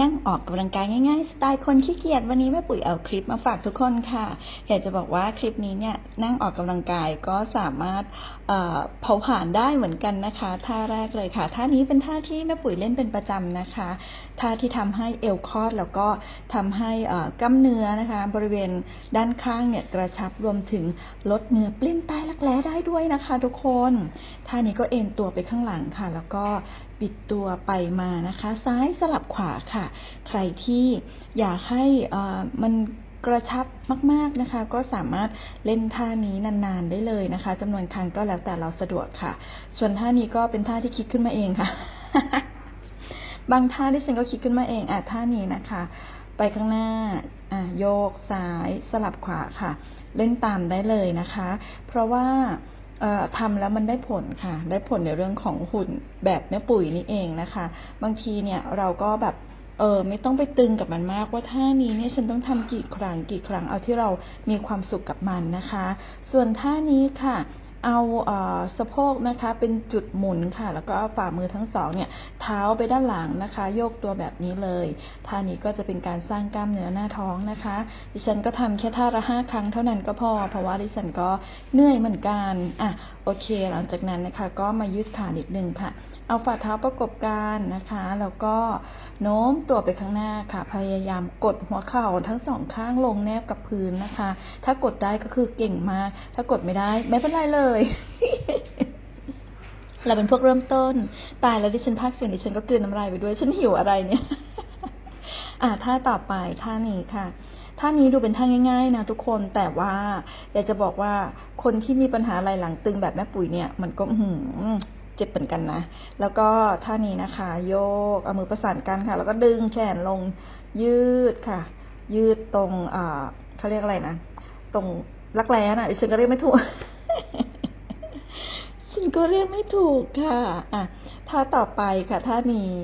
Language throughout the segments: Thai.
นั่งออกกำลังกายง่ายๆ สไตล์คนขี้เกียจวันนี้แม่ปุ๋ยเอาคลิปมาฝากทุกคนค่ะอยากจะบอกว่าคลิปนี้เนี่ยนั่งออกกำลังกายก็สามารถเอ่อเผาผลาญได้เหมือนกันนะคะ ท่าแรกเลยค่ะท่านี้เป็นท่าที่แม่ปุ๋ยเล่นเป็นประจำนะคะท่าที่ทำให้เอวคลอดแล้วก็ทำให้กล้ามเนื้อนะคะ บริเวณด้านข้างเนี่ยกระชับรวมถึงลดเนื้อปลิ้นใต้รักแร้ได้ด้วยนะคะ ทุกคนท่านี้ก็เอ็นตัวไปข้างหลังค่ะ แล้วก็บิดตัวไปมานะคะ ซ้ายสลับขวาค่ะใครที่อยากให้มันกระชับมาก ๆนะคะ ก็สามารถเล่นท่านี้นานๆได้เลยนะคะจำนวนครั้งก็แล้วแต่เราสะดวกค่ะ ส่วนท่านี้ก็เป็นท่าที่คิดขึ้นมาเองค่ะ บางท่าที่ฉันก็คิดขึ้นมาเองอะท่านี้นะคะ ไปข้างหน้าอะโยกซ้ายสลับขวาค่ะ เล่นตามได้เลยนะคะ เพราะว่าทำแล้วมันได้ผลค่ะ ได้ผลในเรื่องของหุ่นแบบแม่ปุ๋ยนี่เองนะคะ บางทีเนี่ยเราก็แบบ เออไม่ต้องไปตึงกับมันมากว่าท่านี้เนี่ยฉันต้องทำกี่ครั้งกี่ครั้งเอาที่เรามีความสุขกับมันนะคะ ส่วนท่านี้ค่ะเอาเออสะโพกนะคะเป็นจุดหมุนค่ะ แล้วก็ฝ่ามือทั้งสองเนี่ยเท้าไปด้านหลังนะคะ โยกตัวแบบนี้เลยท่านี้ก็จะเป็นการสร้างกล้ามเนื้อหน้าท้องนะคะ ดิฉันก็ทำแค่ท่าละห้าครั้งเท่านั้นก็พอ เพราะว่าดิฉันก็เหนื่อยเหมือนกันอะโอเค หลังจากนั้นนะคะ ก็มายืดขานิดนึงค่ะเอาฝ่าเท้าประกบกันนะคะ แล้วก็โน้มตัวไปข้างหน้าค่ะ พยายามกดหัวเข่าทั้งสองข้างลงแนบกับพื้นนะคะ ถ้ากดได้ก็คือเก่งมาก ถ้ากดไม่ได้ไม่เป็นไรเลยเราเป็นพวกเริ่มต้น ตายแล้วดิฉันพักเสียงดิฉันก็กลืนน้ำลายไปด้วย ฉันหิวอะไรเนี่ย อ่าท่าต่อไปท่านี้ค่ะท่านี้ดูเป็นท่าง่ายๆนะทุกคนแต่ว่าอยากจะบอกว่าคนที่มีปัญหาไหล่หลังตึงแบบแม่ปุ๋ยเนี่ย มันก็อื้อหือ เจ็บเหมือนกันนะ แล้วก็ท่านี้นะคะ โยก เอามือประสานกันค่ะ แล้วก็ดึงแขนลง ยืดค่ะ ยืดตรงอ่าเขาเรียกอะไรนะ ตรงรักแร้น่ะดิฉันก็เรียกไม่ถูก ฉันก็เรียกไม่ถูกค่ะ อะ ท่าต่อไปค่ะ ท่านี้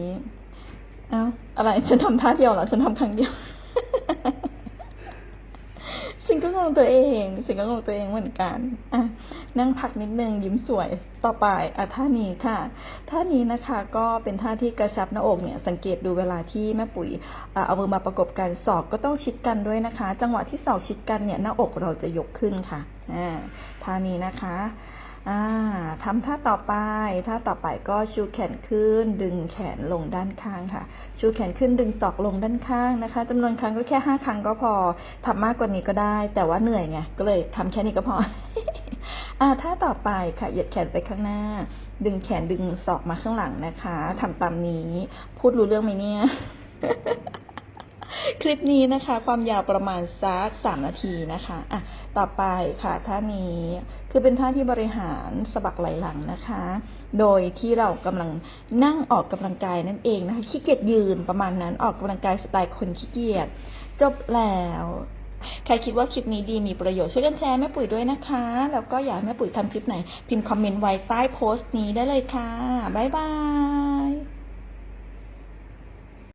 เอ้า อะไร ฉันทำท่าเดียวเหรอ ฉันทำครั้งเดียวฉันก็งงตัวเองฉันก็งงตัวเองเหมือนกัน อะ นั่งพักนิดนึงยิ้มสวยต่อไปอะท่านี้ค่ะ ท่านี้นะคะก็เป็นท่าที่กระชับหน้าอกเนี่ยสังเกตดูเวลาที่แม่ปุ๋ยเอ่อเอามือมาประกบกันศอกก็ต้องชิดกันด้วยนะคะ จังหวะที่ศอกชิดกันเนี่ยหน้าอกเราจะยกขึ้นค่ะอ่าท่านี้นะคะอ่าทำท่าต่อไป ท่าต่อไปก็ชูแขนขึ้น ดึงแขนลงด้านข้างค่ะ ชูแขนขึ้นดึงศอกลงด้านข้างนะคะจำนวนครั้งก็แค่ห้าครั้งก็พอทำมากกว่านี้ก็ได้ แต่ว่าเหนื่อยไง ก็เลยทำแค่นี้ก็พอ อ่าท่าต่อไปค่ะ เหยียดแขนไปข้างหน้า ดึงแขนดึงศอกมาข้างหลังนะคะทำตามนี้ พูดรู้เรื่องไหมเนี่ย คลิปนี้นะคะ ความยาวประมาณสักสามนาทีนะคะอะต่อไปค่ะท่านี้คือเป็นท่าที่บริหารสะบักไหล่หลังนะคะ โดยที่เรากำลังนั่งออกกำลังกายนั่นเองนะคะ ขี้เกียจยืนประมาณนั้นออกกำลังกายสไตล์คนขี้เกียจจบแล้ว ครคิดว่าคลิปนี้ดีมีประโยชน์ช่วยกันแชร์แม่ปุ๋ยด้วยนะคะ แล้วก็อยากให้แม่ปุ๋ยทำคลิปไหน พิมพ์คอมเมนต์ไว้ใต้โพสต์นี้ได้เลยค่ะ บ๊ายบาย